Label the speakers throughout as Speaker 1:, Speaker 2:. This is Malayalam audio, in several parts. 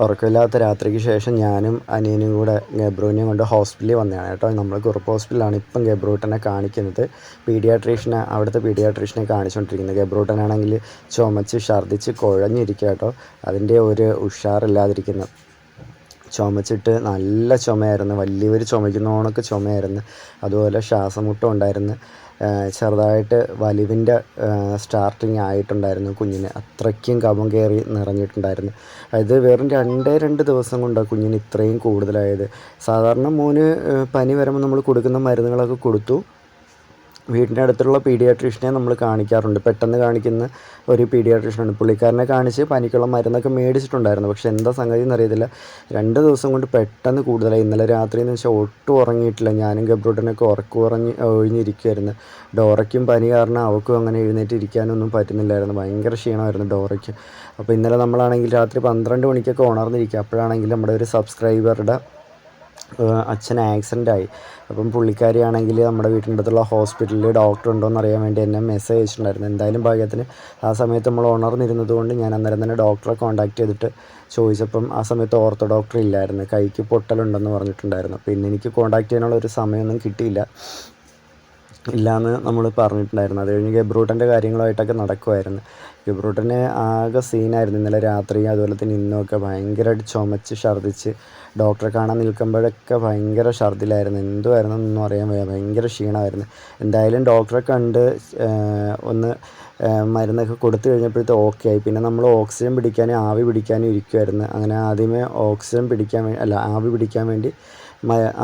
Speaker 1: ഉറക്കമില്ലാത്ത രാത്രിക്ക് ശേഷം ഞാനും അനിയനും കൂടെ ഗബ്രുവിനെയും കൊണ്ട് ഹോസ്പിറ്റലിൽ വന്നതാണ് കേട്ടോ. നമ്മൾ കുറുപ്പ് ഹോസ്പിറ്റലാണ് ഇപ്പം ഗബ്രൂട്ടനെ കാണിക്കുന്നത്. പീഡിയാട്രീഷനെ അവിടുത്തെ പീഡിയാട്രീഷനെ കാണിച്ചുകൊണ്ടിരിക്കുന്നത്. ഗബ്രൂട്ടനാണെങ്കിൽ ചുമച്ച് ഛർദ്ദിച്ച് കുഴഞ്ഞിരിക്കുക കേട്ടോ. അതിന്റെ ഒരു ഉഷാറില്ലാതിരിക്കുന്നു. ചുമച്ചിട്ട് നല്ല ചുമയായിരുന്നു. വലിയവർ ചുമയ്ക്കുന്ന ഓണൊക്കെ ചുമയായിരുന്നു. അതുപോലെ ശ്വാസമുട്ടും ഉണ്ടായിരുന്നു. ചെറുതായിട്ട് വലിവിന്റെ സ്റ്റാർട്ടിങ് ആയിട്ടുണ്ടായിരുന്നു കുഞ്ഞിന്. അത്രയ്ക്കും കഫം കയറി നിറഞ്ഞിട്ടുണ്ടായിരുന്നു. അത് വെറും രണ്ടേ രണ്ട് ദിവസം കൊണ്ടാണ് കുഞ്ഞിന് ഇത്രയും കൂടുതലായത്. സാധാരണ മോന് പനി വരുമ്പോൾ നമ്മൾ കൊടുക്കുന്ന മരുന്നുകളൊക്കെ കൊടുത്തു. വീടിന്റെ അടുത്തുള്ള പീഡിയാട്രീഷനെ നമ്മൾ കാണിക്കാറുണ്ട്. പെട്ടെന്ന് കാണിക്കുന്ന ഒരു പീഡിയാട്രീഷനാണ് പുള്ളിക്കാരനെ കാണിച്ച് പനിക്കുള്ള മരുന്നൊക്കെ മേടിച്ചിട്ടുണ്ടായിരുന്നു. പക്ഷേ എന്താ സംഗതി എന്നറിയത്തില്ല. രണ്ട് ദിവസം കൊണ്ട് പെട്ടെന്ന് കൂടുതലായി. ഇന്നലെ രാത്രി എന്ന് വെച്ചാൽ ഒട്ടും ഉറങ്ങിയിട്ടില്ല. ഞാനും ഗബ്രൂട്ടനൊക്കെ ഉറക്കം ഉറങ്ങി ഒഴിഞ്ഞിരിക്കുമായിരുന്നു ഡോറയ്ക്കും പനി കാരണം അവൾക്കും അങ്ങനെ എഴുന്നേറ്റ് ഇരിക്കാനൊന്നും പറ്റുന്നില്ലായിരുന്നു. ഭയങ്കര ക്ഷീണമായിരുന്നു ഡോറയ്ക്ക്. അപ്പോൾ ഇന്നലെ നമ്മളാണെങ്കിൽ രാത്രി പന്ത്രണ്ട് മണിക്കൊക്കെ ഉണർന്നിരിക്കുക. അപ്പോഴാണെങ്കിൽ നമ്മുടെ ഒരു സബ്സ്ക്രൈബറുടെ അച്ഛൻ ആക്സിഡന്റ് ആയി. അപ്പം പുള്ളിക്കാരിയാണെങ്കിൽ നമ്മുടെ വീട്ടിന്റെ അടുത്തുള്ള ഹോസ്പിറ്റലിൽ ഡോക്ടർ ഉണ്ടോ എന്ന് അറിയാൻ വേണ്ടി എന്നെ മെസ്സേജ് അയച്ചിട്ടുണ്ടായിരുന്നു. എന്തായാലും ഭാഗ്യത്തിന് ആ സമയത്ത് നമ്മൾ ഉണർന്നിരുന്നത് കൊണ്ട് ഞാൻ അന്നേരം തന്നെ ഡോക്ടറെ കോൺടാക്ട് ചെയ്തിട്ട് ചോദിച്ചപ്പം ആ സമയത്ത് ഓർത്തോ ഡോക്ടർ ഇല്ലായിരുന്നു. കൈക്ക് പൊട്ടലുണ്ടെന്ന് പറഞ്ഞിട്ടുണ്ടായിരുന്നു. പിന്നെ എനിക്ക് കോൺടാക്ട് ചെയ്യാനുള്ള ഒരു സമയമൊന്നും കിട്ടിയില്ല. ഇല്ലയെന്ന് നമ്മൾ പറഞ്ഞിട്ടുണ്ടായിരുന്നു. അത് കഴിഞ്ഞ് ഗബ്രൂട്ടന്റെ കാര്യങ്ങളുമായിട്ടൊക്കെ നടക്കുമായിരുന്നു ഗബ്രൂട്ടന് ആകെ സീനായിരുന്നു. ഇന്നലെ രാത്രി അതുപോലെ തന്നെ ഇന്നൊക്കെ ഭയങ്കരമായിട്ട് ചുമച്ച് ഛർദ്ദിച്ച് ഡോക്ടറെ കാണാൻ നിൽക്കുമ്പോഴൊക്കെ ഭയങ്കര ഛർദ്ദിലായിരുന്നു. എന്തുമായിരുന്നു എന്നൊന്നും അറിയാൻ വയ്യ. ഭയങ്കര ക്ഷീണമായിരുന്നു. എന്തായാലും ഡോക്ടറെ കണ്ട് ഒന്ന് മരുന്നൊക്കെ കൊടുത്തു കഴിഞ്ഞപ്പോഴത്തെ ഓക്കെ ആയി. പിന്നെ നമ്മൾ ഓക്സിജൻ പിടിക്കാനും ആവി പിടിക്കാനും ഇരിക്കുമായിരുന്നു അങ്ങനെ ആദ്യമേ ഓക്സിജൻ പിടിക്കാൻ വേണ്ടി അല്ല ആവി പിടിക്കാൻ വേണ്ടി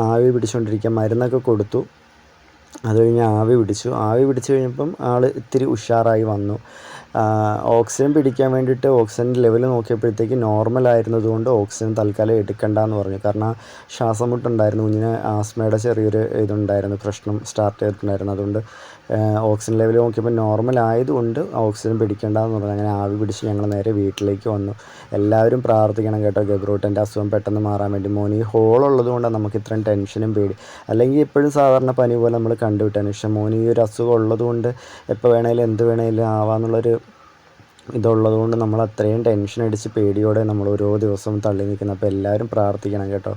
Speaker 1: ആവി പിടിച്ചുകൊണ്ടിരിക്കാൻ മരുന്നൊക്കെ കൊടുത്തു. അത് കഴിഞ്ഞ് ആവി പിടിച്ചു. ആവി പിടിച്ചു കഴിഞ്ഞപ്പം ആൾ ഇത്തിരി ഉഷാറായി വന്നു. ഓക്സിജൻ പിടിക്കാൻ വേണ്ടിയിട്ട് ഓക്സിജൻ ലെവൽ നോക്കിയപ്പോഴത്തേക്ക് നോർമൽ ആയിരുന്നതുകൊണ്ട് ഓക്സിജൻ തൽക്കാലം എടുക്കണ്ട എന്ന് പറഞ്ഞു. കാരണം ശ്വാസം മുട്ടുണ്ടായിരുന്നു കുഞ്ഞിന് ആസ്മയുടെ ചെറിയൊരു ഇതുണ്ടായിരുന്നു പ്രശ്നം സ്റ്റാർട്ട് ചെയ്തിട്ടുണ്ടായിരുന്നു. അതുകൊണ്ട് ഓക്സിജൻ ലെവൽ നോക്കിയപ്പോൾ നോർമൽ ആയതുകൊണ്ട് ഓക്സിജൻ പിടിക്കേണ്ടെന്ന് പറഞ്ഞു. അങ്ങനെ ആവി പിടിച്ച് ഞങ്ങൾ നേരെ വീട്ടിലേക്ക് വന്നു. എല്ലാവരും പ്രാർത്ഥിക്കണം കേട്ടോ ഗബ്രൂട്ടന്റെ അസുഖം പെട്ടെന്ന് മാറാൻ വേണ്ടി. മോനി ഹോൾ ഉള്ളതുകൊണ്ട് നമുക്ക് ഇത്രയും ടെൻഷനും പേടി. അല്ലെങ്കിൽ എപ്പോഴും സാധാരണ പനി പോലെ നമ്മൾ കണ്ടുവിട്ടാണ് പക്ഷേ മോനി ഈ ഒരു അസുഖം ഉള്ളതുകൊണ്ട് എപ്പോൾ വേണേലും എന്ത് വേണേലും ആവാമെന്നുള്ളൊരു ഇതുള്ളത് കൊണ്ട് നമ്മൾ അത്രയും ടെൻഷൻ അടിച്ച് പേടിയോടെ നമ്മൾ ഓരോ ദിവസവും തള്ളി നിൽക്കുന്നത് അപ്പോൾ എല്ലാവരും പ്രാർത്ഥിക്കണം കേട്ടോ.